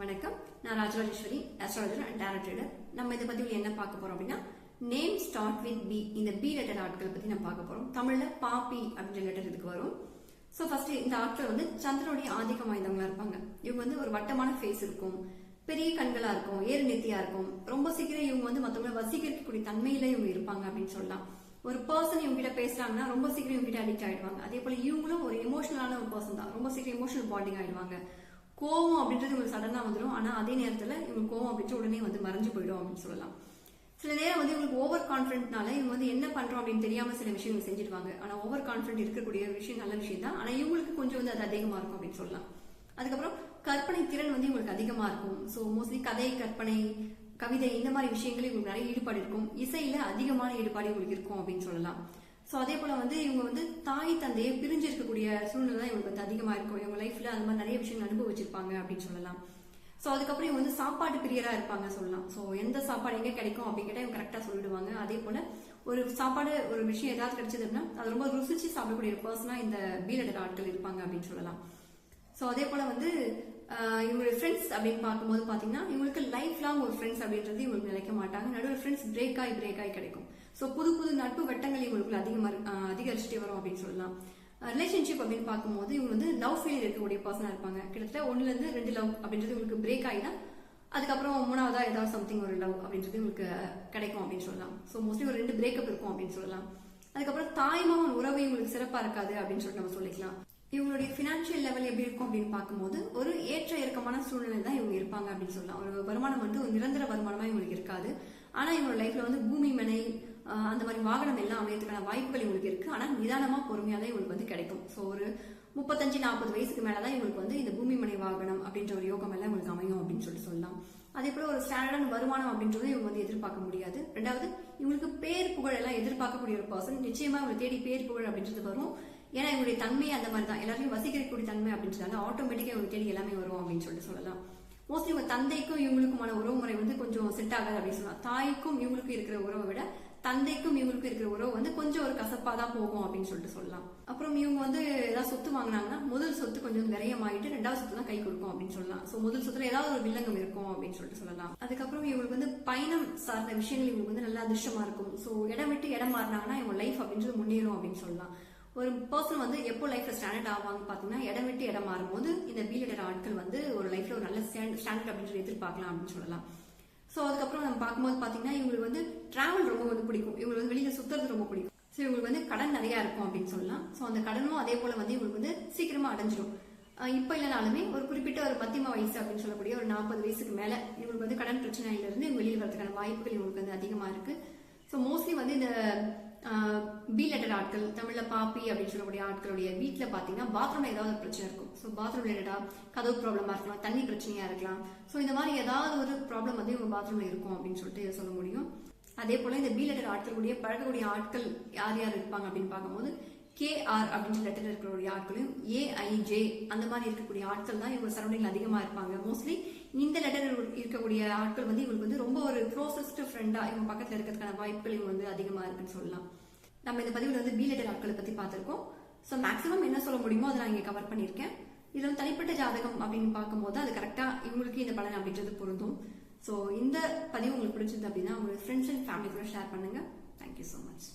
வணக்கம். நான் Rajarajeswari astrologer and tarot reader நம்ம இதை பத்தி என்ன பார்க்க போறோம் அப்படின்னா நேம் ஸ்டார்ட் வித் பி இந்த பி லெட்டர் ஆட்கள் பத்தி நம்ம பார்க்க போறோம். தமிழ்ல பாப்பி அப்படின்ற லெட்டர் இதுக்கு வரும். ஸோ ஃபர்ஸ்ட் இந்த ஆட்கள் வந்து சந்திரனுடைய ஆதிக்கம் வாய்ந்தவங்களா இருப்பாங்க. இவங்க வந்து ஒரு வட்டமான ஃபேஸ் இருக்கும். பெரிய கண்களா இருக்கும். ஏறு நெத்தியா இருக்கும். ரொம்ப சீக்கிரம் இவங்க வந்து மற்றவங்களை வசீகரிக்கக்கூடிய தன்மையில இவங்க இருப்பாங்க அப்படின்னு சொல்லலாம். ஒரு பர்சன் இவங்க கிட்ட பேசுறாங்கன்னா ரொம்ப சீக்கிரம் இவங்க கிட்ட அடிக்ட் ஆயிடுவாங்க. அதே போல இவங்களும் ஒரு எமோஷனலான ஒரு பர்சன் தான். ரொம்ப சீக்கிரம் எமோஷனல் பாண்டிங் ஆயிடுவாங்க. கோவம் அப்படின்றது இவங்களுக்கு சடனாக வந்துடும் ஆனால் அதே நேரத்தில் இவங்க கோவம் அப்படின்ட்டு உடனே வந்து மறைஞ்சு போயிடும் அப்படின்னு சொல்லலாம். சில நேரம் வந்து இவங்களுக்கு ஓவர் கான்ஃபிடென்ட்னால இவங்க வந்து என்ன பண்ணுறோம் அப்படின்னு தெரியாமல் சில விஷயங்கள் செஞ்சிருவாங்க. ஆனால் ஓவர் கான்ஃபிடென்ட் இருக்கக்கூடிய விஷயம் நல்ல விஷயம் தான். ஆனால் இவங்களுக்கு கொஞ்சம் வந்து அது அதிகமாக இருக்கும் அப்படின்னு சொல்லலாம். அதுக்கப்புறம் கற்பனை திறன் வந்து இவங்களுக்கு அதிகமாக இருக்கும். ஸோ மோஸ்ட்லி கதை கற்பனை கவிதை இந்த மாதிரி விஷயங்கள் இவங்களுக்கு நிறைய ஈடுபாடு இருக்கும். இசையில் அதிகமான ஈடுபாடு இவங்களுக்கு இருக்கும் அப்படின்னு சொல்லலாம். ஸோ அதே போல் வந்து இவங்க வந்து தாய் தந்தையை பிரிஞ்சு இருக்கக்கூடிய சூழ்நிலை தான் இவங்களுக்கு வந்து அதிகமாக இருக்கும். இவங்க லைஃப்பில் அந்த மாதிரி நிறைய விஷயங்கள் அனுபவிச்சிருப்பாங்க அப்படின்னு சொல்லலாம். ஸோ அதுக்கப்புறம் இவங்க வந்து சாப்பாடு பிரியராக இருப்பாங்க சொல்லலாம். ஸோ எந்த சாப்பாடு எங்கே கிடைக்கும் அப்படின்னு கேட்டால் இவங்க கரெக்டாக சொல்லிடுவாங்க. அதே போல் ஒரு சாப்பாடு ஒரு விஷயம் ஏதாவது கிடைச்சது அப்படின்னா அது ரொம்ப ருசிச்சு சாப்பிடக்கூடிய ஒரு இந்த பீலடர் ஆட்கள் இருப்பாங்க அப்படின்னு சொல்லலாம். ஸோ அதே போல் வந்து இவங்களுடைய ஃப்ரெண்ட்ஸ் அப்படின்னு பார்க்கும்போது பார்த்தீங்கன்னா இவங்களுக்கு லைஃப் லாங் ஒரு ஃப்ரெண்ட்ஸ் அப்படின்றது இவங்களுக்கு நினைக்க மாட்டாங்க. நடுவில் ஃப்ரெண்ட்ஸ் பிரேக் ஆகி பிரேக் ஆகி கிடைக்கும். ஸோ புது புது நட்பு வட்டங்கள் இவங்களுக்கு அதிகமாக அதிகரிச்சுட்டே வரும் அப்படின்னு சொல்லலாம். ரிலேஷன்ஷிப் அப்படின்னு பார்க்கும்போது இவங்க வந்து லவ் ஃபீல் இருக்கக்கூடிய பர்சனாக இருப்பாங்க. கிட்டத்தட்ட ஒன்றுலேருந்து ரெண்டு லவ் அப்படின்றது இவங்களுக்கு பிரேக் ஆகினா அதுக்கப்புறம் மூணாவதா ஏதாவது சம்திங் ஒரு லவ் அப்படின்றது உங்களுக்கு கிடைக்கும் அப்படின்னு சொல்லலாம். ஸோ மோஸ்ட்லி ஒரு ரெண்டு பிரேக்கப் இருக்கும் அப்படின்னு சொல்லலாம். அதுக்கப்புறம் தாய்மாமன் உறவு இவங்களுக்கு சிறப்பாக இருக்காது அப்படின்னு சொல்லிட்டு நம்ம சொல்லிக்கலாம். இவங்களுடைய ஃபினான்ஷியல் லெவல் எப்படி இருக்கும் அப்படின்னு பார்க்கும்போது ஒரு ஏற்ற இறக்கமான சூழ்நிலை தான் இவங்க இருப்பாங்க அப்படின்னு சொல்லலாம். ஒரு வருமானம் வந்து ஒரு நிரந்தர வருமானமாக இவங்களுக்கு இருக்காது. ஆனால் இவங்களோட லைஃப்ல வந்து பூமி மனை அந்த மாதிரி வாகனம் எல்லாம் அமையறதுக்கான வாய்ப்புகள் இவங்களுக்கு இருக்கு. ஆனா நிதானமா பொறுமையா தான் இவங்களுக்கு வந்து கிடைக்கும். ஸோ ஒரு முப்பத்தஞ்சு நாற்பது வயசுக்கு மேலதான் இவங்களுக்கு வந்து இந்த பூமி மனை வாகனம் அப்படின்ற ஒரு யோகம் எல்லாம் இவங்களுக்கு அமையும் அப்படின்னு சொல்லிட்டு சொல்லலாம். அதே போல ஒரு ஸ்டாண்டர்டான வருமானம் அப்படின்றது இவங்க வந்து எதிர்பார்க்க முடியாது. ரெண்டாவது இவங்களுக்கு பேர் புகழ் எல்லாம் எதிர்பார்க்கக்கூடிய ஒரு பர்சன் நிச்சயமா இவங்க தேடி பேர் புகழ் அப்படின்றது வரும். ஏன்னா இவங்களுடைய தன்மை அந்த மாதிரி தான். எல்லாரையும் வசீகரிக்கக்கூடிய தன்மை அப்படின்றதால ஆட்டோமேட்டிக்கா இவங்க தேடி எல்லாமே வரும் அப்படின்னு சொல்லிட்டு சொல்லலாம். மோஸ்ட்லி உங்க தந்தைக்கும் இவங்களுக்குமான உறவு முறை வந்து கொஞ்சம் செட் ஆகாது அப்படின்னு சொல்லலாம். தாய்க்கும் இவங்களுக்கும் இருக்கிற உறவை விட தந்தைக்கும் இவங்களுக்கும் இருக்கிற உறவு வந்து கொஞ்சம் ஒரு கசப்பா தான் போகும் அப்படின்னு சொல்லிட்டு சொல்லலாம். அப்புறம் இவங்க வந்து ஏதாவது சொத்து வாங்கினாங்கன்னா முதல் சொத்து கொஞ்சம் விரயமாயிட்டு ரெண்டாவது சொத்து தான் கை கொடுக்கும் அப்படின்னு சொல்லலாம். ஸோ முதல் சொத்துல ஏதாவது ஒரு வில்லங்கம் இருக்கும் அப்படின்னு சொல்லிட்டு சொல்லலாம். அதுக்கப்புறம் இவங்களுக்கு வந்து பயணம் சார்ந்த விஷயங்கள் இவங்களுக்கு வந்து நல்லா அதிர்ஷ்டமா இருக்கும். ஸோ இடம் விட்டு இடம் மாறினாங்கன்னா இவங்க லைஃப் அப்படின்றது முன்னேறும் அப்படின்னு சொல்லலாம். ஒரு பர்சன் வந்து எப்போ லைஃப்ல ஸ்டாண்டர்ட் ஆவாங்க பாத்தீங்கன்னா இடம் விட்டு இடம் மாறும்போது இந்த பீலடர் ஆட்கள் வந்து ஒரு லைஃப்ல ஒரு நல்ல ஸ்டாண்டர்ட் அப்படின்றது எதிர்பார்க்கலாம் அப்படின்னு சொல்லலாம். ஸோ அதுக்கப்புறம் நம்ம பார்க்கும்போது பார்த்தீங்கன்னா இவங்களுக்கு வந்து டிராவல் ரொம்ப வந்து பிடிக்கும். இவங்களுக்கு வந்து வெளியில் சுத்துறது ரொம்ப பிடிக்கும். ஸோ இவங்களுக்கு வந்து கடன் நிறையா இருக்கும் அப்படின்னு சொல்லலாம். ஸோ அந்த கடனும் அதே போல் வந்து இவங்களுக்கு வந்து சீக்கிரமாக அடைஞ்சிடும் இப்போ இல்லைனாலுமே ஒரு குறிப்பிட்ட ஒரு மத்தியம வயசு அப்படின்னு சொல்லக்கூடிய ஒரு நாற்பது வயசுக்கு மேலே இவங்களுக்கு வந்து கடன் பிரச்சனையிலிருந்து இவங்க வெளியில் வரதுக்கான வாய்ப்புகள் இவங்களுக்கு வந்து அதிகமாக இருக்குது ஸோ மோஸ்ட்லி வந்து இந்த பி லெட்டர் ஆட்கள் தமிழ்ல பாப்பி அப்படின்னு சொல்லக்கூடிய ஆட்களுடைய வீட்டில் பாத்தீங்கன்னா பாத்ரூம்ல ஏதாவது ஒரு பிரச்சனை இருக்கும். ஸோ பாத்ரூம் ரிலேட்டடா கதவு ப்ராப்ளமா இருக்கலாம் தண்ணி பிரச்சனையா இருக்கலாம். ஸோ இந்த மாதிரி ஏதாவது ஒரு ப்ராப்ளம் வந்து இவங்க பாத்ரூம்ல இருக்கும் அப்படின்னு சொல்லிட்டு சொல்ல முடியும். அதே போல இந்த பி லெட்டர் ஆட்களுடைய பழகக்கூடிய ஆட்கள் யார் யார் இருப்பாங்க அப்படின்னு பார்க்கும்போது கேஆர் அப்படின்னு லெட்டர் இருக்கக்கூடிய ஆட்களையும் ஏஐஜே அந்த மாதிரி இருக்கக்கூடிய ஆட்கள் தான் இவங்க சரௌண்டிங் அதிகமா இருப்பாங்க. மோஸ்ட்லி இந்த லெட்டர் இருக்கக்கூடிய ஆட்கள் வந்து இவங்களுக்கு வந்து ரொம்ப ஒரு க்ளோசஸ்ட் ஃப்ரெண்டா இவங்க பக்கத்துல இருக்கிறதுக்கான வாய்ப்புகள் இவங்க வந்து அதிகமா இருக்குன்னு சொல்லலாம். நம்ம இந்த பதிவில் வந்து பி லெட்டர் ஆட்களை பத்தி பார்த்திருக்கோம். ஸோ மேக்ஸிமம் என்ன சொல்ல முடியுமோ அதை நான் இங்க கவர் பண்ணியிருக்கேன். இதுல வந்து தனிப்பட்ட ஜாதகம் அப்படின்னு பார்க்கும்போது அது கரெக்டா இவங்களுக்கு இந்த பலன் அப்படின்றது பொருந்தும். ஸோ இந்த பதிவு உங்களுக்கு பிடிச்சிருந்தது அப்படின்னா உங்களோட ஃப்ரெண்ட்ஸ் அண்ட் ஃபேமிலி கூட ஷேர் பண்ணுங்க. Thank you so much